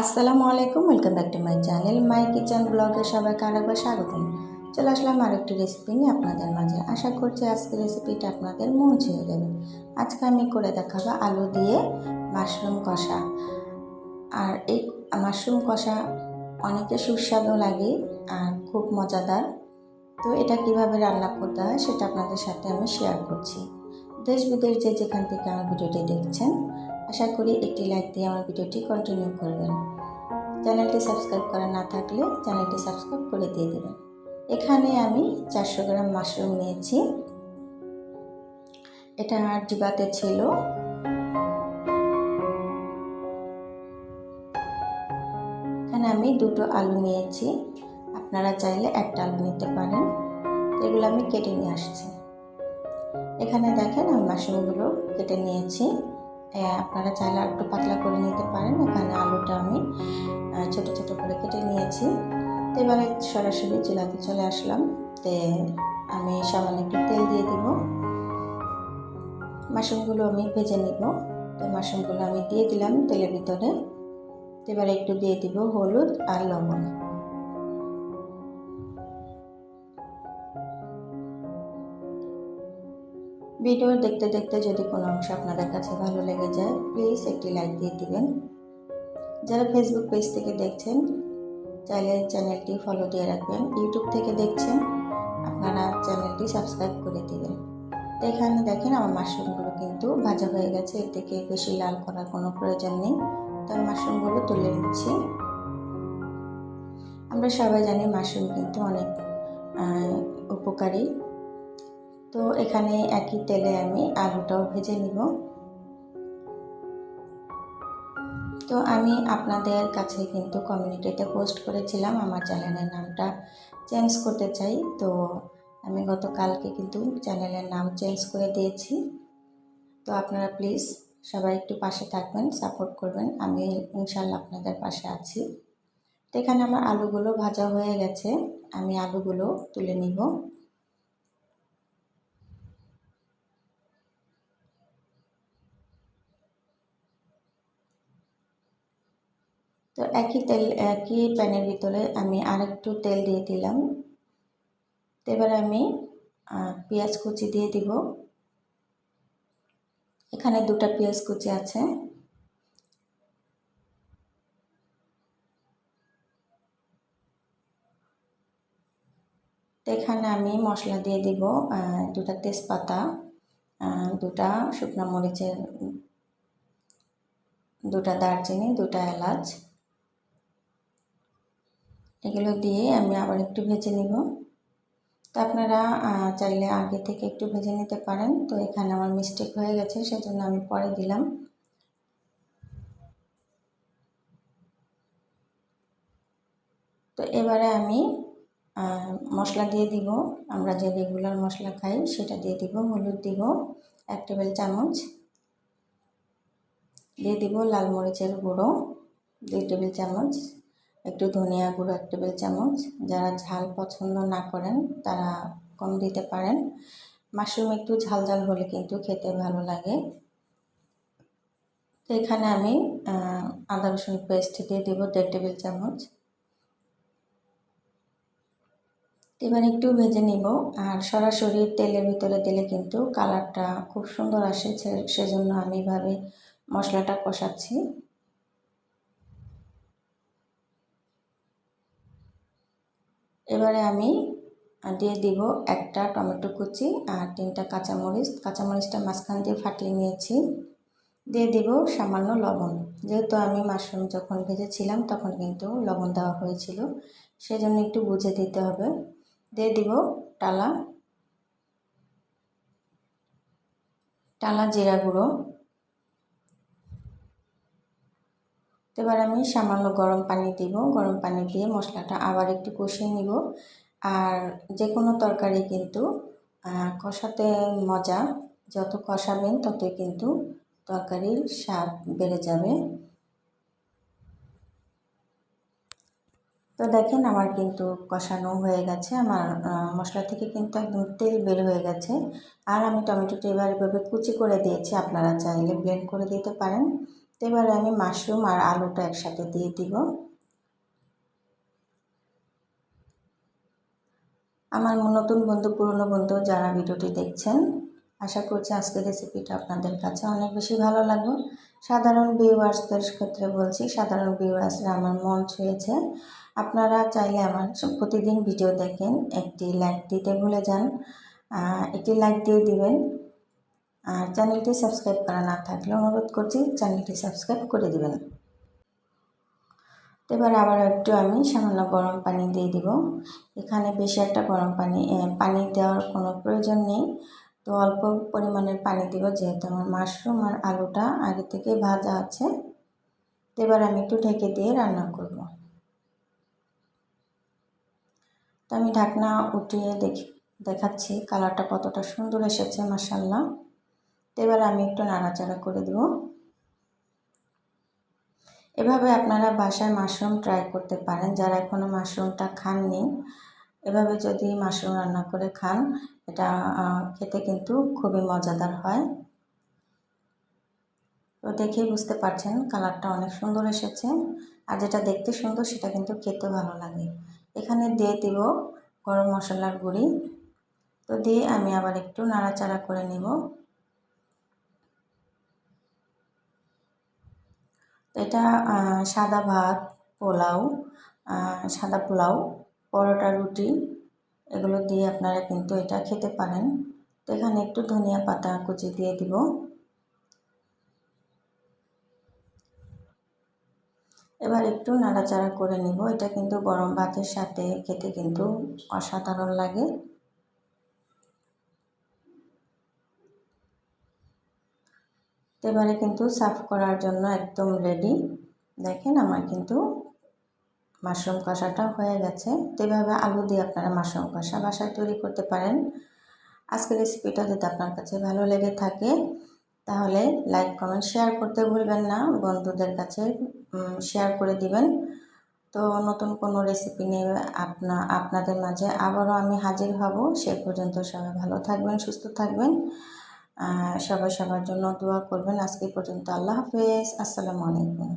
আসসালামু আলাইকুম welcome back to my channel my kitchen ব্লগে সবাইকে আরেকবার স্বাগতম। চলে আসলাম আরেকটি রেসিপি নিয়ে আপনাদের মাঝে। আশা করছি আজকের রেসিপিটা আপনাদের মন ছুঁয়ে যাবে। আজকে আমি করে দেখাবো আলু দিয়ে মাশরুম কষা। আর এই মাশরুম কষা অনেকে সুস্বাদু লাগে আর খুব মজাদার। তো এটা কীভাবে রান্না করতে হয় সেটা আপনাদের সাথে আমি শেয়ার করছি। দেশ বিদেশ যে যেখান থেকে আমার ভিডিওটি দেখছেন আশা করি একটি লাইক দিয়ে আমার ভিডিওটি কন্টিনিউ করবেন। চ্যানেলটি সাবস্ক্রাইব করা না থাকলে চ্যানেলটি সাবস্ক্রাইব করে দিয়ে দেবেন। এখানে আমি চারশো গ্রাম মাশরুম নিয়েছি। এটা আমার ডিবাতে ছিল। এখানে আমি দুটো আলু নিয়েছি। আপনারা চাইলে একটা আলু নিতে পারেন। এগুলো আমি কেটে নিয়ে আসছি। এখানে দেখেন আমি মাশরুমগুলো কেটে নিয়েছি। আপনারা চাইলে আর একটু পাতলা করে নিতে পারেন। এখানে আলুটা আমি ছোট ছোট করে কেটে নিয়েছি। তো এবারে সরাসরি চুলাতে চলে আসলাম। তে আমি সামান্য একটু তেল দিয়ে দিব। মাশরুমগুলো আমি ভেজে নিব। তো মাশরুমগুলো আমি দিয়ে দিলাম তেলের ভিতরে। এবারে একটু দিয়ে দিব হলুদ আর লবণ। ভিডিও দেখতে দেখতে যদি কোনো অংশ আপনাদের কাছে ভালো লেগে যায় প্লিজ একটি লাইক দিয়ে দিবেন। যারা ফেসবুক পেজ থেকে দেখছেন চাইলে চ্যানেলটি ফলো দিয়ে রাখবেন। ইউটিউব থেকে দেখছেন, আপনারা চ্যানেলটি সাবস্ক্রাইব করে দিবেন। এখানে দেখেন আমার মাশরুমগুলো কিন্তু ভাজা হয়ে গেছে। এর থেকে বেশি লাল করার কোনো প্রয়োজন নেই। তো আমি মাশরুমগুলো তুলে নিচ্ছি। আমরা সবাই জানি মাশরুম কিন্তু অনেক উপকারী। তো এখানে একই তেলে আমি আলুটাও ভেজে নিব। তো আমি আপনাদের কাছে কিন্তু কমিউনিটিতে পোস্ট করেছিলাম, আমার চ্যানেলের নামটা চেঞ্জ করতে চাই। তো আমি গতকালকে কিন্তু চ্যানেলের নাম চেঞ্জ করে দিয়েছি। তো আপনারা প্লিজ সবাই একটু পাশে থাকবেন, সাপোর্ট করবেন, আমি ইনশাল্লাহ আপনাদের পাশে আছি। তো এখানে আমার আলুগুলো ভাজা হয়ে গেছে, আমি আলুগুলো তুলে নিব। তো একই তেল, একই প্যানের ভিতরে আমি আরেকটু তেল দিয়ে দিলাম। এবার আমি পেঁয়াজ কুচি দিয়ে দিব। এখানে দুটা পেঁয়াজ কুচি আছে। তো এখানে আমি মশলা দিয়ে দিব দুটা তেজপাতা দুটা শুকনো মরিচের, দুটা দারচিনি, দুটা এলাচ। এগুলো দিয়ে আমি আবার একটু ভেজে নিব। তো আপনারা চাইলে আগে থেকে একটু ভেজে নিতে পারেন। তো এখানে আমার মিস্টেক হয়ে গেছে, সেজন্য আমি পরে দিলাম। তো এবারে আমি মশলা দিয়ে দিব। আমরা যে রেগুলার মশলা খাই, সেটা দিয়ে দিব, হলুদ দিব, এক টেবিল চামচ। দিয়ে দিব লাল মরিচের গুঁড়ো, দুই টেবিল চামচ। একটু ধনিয়া গুঁড়ো এক টেবিল চামচ যারা ঝাল পছন্দ না করেন, তারা কম দিতে পারেন। মাশরুম একটু ঝাল ঝাল হলে কিন্তু খেতে ভালো লাগে। তো এখানে আমি আদা রসুন পেস্ট দিয়ে দেব দেড় টেবিল চামচ। এবার একটু ভেজে নিব। আর সরাসরি তেলের ভিতরে দিলে কিন্তু কালারটা খুব সুন্দর আসে। সেজন্য আমি এভাবে মশলাটা কষাচ্ছি। এবারে আমি দিয়ে দিব একটা টমেটো কুচি আর তিনটা কাঁচামরিচ। কাঁচামরিচটা মাঝখান দিয়ে ফাটিয়ে নিয়েছি। দিয়ে দিব সামান্য লবণ। যেহেতু আমি মাশরুম যখন ভেজেছিলাম তখন কিন্তু লবণ দেওয়া হয়েছিল, সেজন্য একটু বুঝে দিতে হবে। দিয়ে দিব টালা টালা জিরা গুঁড়ো। এবার আমি সামান্য গরম পানি দিব। গরম পানি দিয়ে মশলাটা আবার একটু কষিয়ে নিব। আর যে কোনো তরকারি কিন্তু কষাতে মজা। যত কষাবেন ততই কিন্তু তরকারির স্বাদ বেড়ে যাবে। তো দেখেন আমার কিন্তু কষানো হয়ে গেছে। আমার মশলা থেকে কিন্তু একদম তেল বের হয়ে গেছে। আর আমি টমেটোটা এবার এভাবে কুচি করে দিয়েছি। আপনারা চাইলে ব্লেন্ড করে দিতে পারেন। এবারে আমি মাশরুম আর আলুটা একসাথে দিয়ে দিব। আমার নতুন বন্ধু, পুরনো বন্ধু যারা ভিডিওটি দেখছেন, আশা করছি আজকের রেসিপিটা আপনাদের কাছে অনেক বেশি ভালো লাগবে। সাধারণ ভিউয়ার্সদের ক্ষেত্রে বলছি, সাধারণ ভিউয়ার্সরা আমার মন ছুঁয়েছে। আপনারা চাইলে আমার প্রতিদিন ভিডিও দেখেন, একটি লাইক দিতে ভুলে যান একটি লাইক দিয়ে দিবেন। আর চ্যানেলটি সাবস্ক্রাইব করা না থাকলে অনুরোধ করছি চ্যানেলটি সাবস্ক্রাইব করে দেবেন। তো এবার আবার একটু আমি সামান্য গরম পানি দিয়ে দিব। এখানে বেশি একটা গরম পানি পানি দেওয়ার কোনো প্রয়োজন নেই। তো অল্প পরিমাণের পানি দিব যেহেতু আমার মাশরুম আর আলুটা আগে থেকে ভাজা আছে। তো এবার আমি একটু ঢেকে দিয়ে রান্না করব। তো আমি ঢাকনা উঠিয়ে দেখি, দেখাচ্ছি, কালারটা কতটা সুন্দর এসেছে মাসাল্লাহ তো এবার আমি একটু নাড়াচাড়া করে দেব। এভাবে আপনারা বাসায় মাশরুম ট্রাই করতে পারেন, যারা এখনও মাশরুমটা খাননি। এভাবে যদি মাশরুম রান্না করে খান, এটা খেতে কিন্তু খুবই মজাদার হয়। তো দেখেই বুঝতে পারছেন, কালারটা অনেক সুন্দর এসেছে। আর যেটা দেখতে সুন্দর, সেটা কিন্তু খেতে ভালো লাগে। এখানে দিয়ে দিব গরম মশলার গুঁড়ি। তো দিয়ে আমি আবার একটু নাড়াচাড়া করে নিব। এটা সাদা ভাত, পোলাও সাদা পোলাও, পরোটা, রুটি, এগুলো দিয়ে আপনারা কিন্তু এটা খেতে পারেন। তো এখানে একটু ধনিয়া পাতা কুচি দিয়ে দিব। এবার একটু নাড়াচাড়া করে নিব। এটা কিন্তু গরম ভাতের সাথে খেতে কিন্তু অসাধারণ লাগে। এবারে কিন্তু সার্ভ করার জন্য একদম রেডি দেখেন আমার কিন্তু মাশরুম কষাটা হয়ে গেছে। তো এভাবে আলু দিয়ে আপনারা মাশরুম কষা বাসায় তৈরি করতে পারেন। আজকের রেসিপিটা যদি আপনার কাছে ভালো লেগে থাকে, তাহলে লাইক কমেন্ট শেয়ার করতে ভুলবেন না। বন্ধুদের কাছে শেয়ার করে দিবেন। তো নতুন কোনো রেসিপি নিয়ে আপনা, আপনাদের মাঝে আবারও আমি হাজির হব। সে পর্যন্ত সবাই ভালো থাকবেন, সুস্থ থাকবেন। সবাই সবার জন্য দোয়া করবেন। আজকে পর্যন্ত আল্লাহ হাফেজ। আসসালামু আলাইকুম।